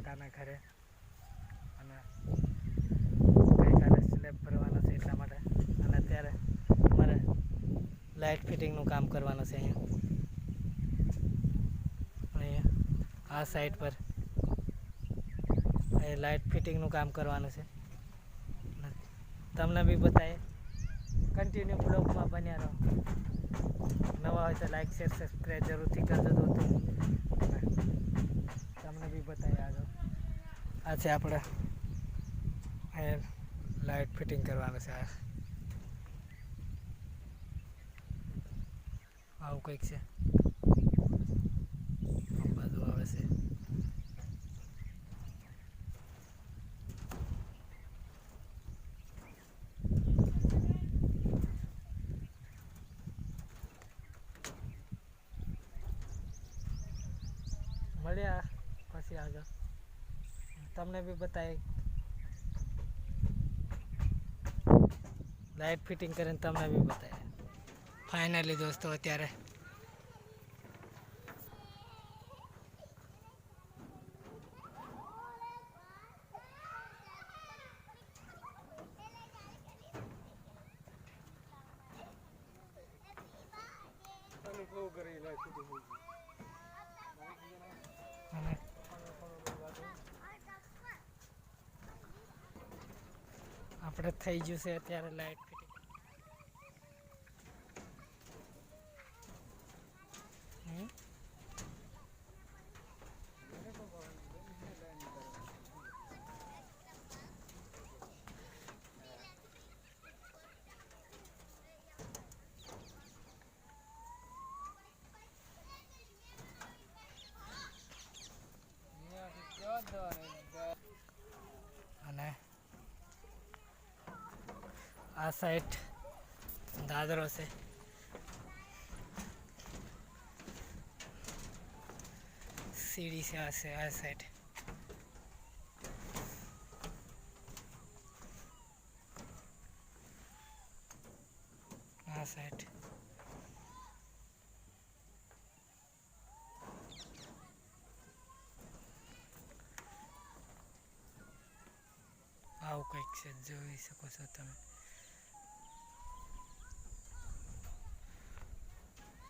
કાકાના ઘરે. અને ગઈકાલે સ્લેબ ભરવાનો છે એટલા માટે. અને અત્યારે અમારે લાઇટ ફિટિંગનું કામ કરવાનું છે અહીંયા. અહીંયા આ સાઈડ પર એ લાઇટ ફિટિંગનું કામ કરવાનું છે. તમને બી બતાવે કન્ટિન્યુ બ્લોગમાં બન્યા રહો. નવા હોય તો લાઈક શેર સબસ્ક્રાઈબ જરૂરથી કરજો દોસ્તો. તમને બી બતાવી આજો આ છે આપણે. લાઇટ ફિટિંગ કરવાનું છે આવું કંઈક છે. આ આવે છે. મળ્યા. પછી આગળ તમને બી બતાવી લાઇટ ફિટિંગ કરીને તમને બી બતાવી ફાઇનલી દોસ્તો અત્યારે અને આપણે થઈ છે અત્યારે લાઇટ ફિટિંગ આ સાઈડ દાદરો છે સીડી છે આ છે આ સાઈડ આ સાઈડ આવું કંઈક છે જોઈ શકો છો તમે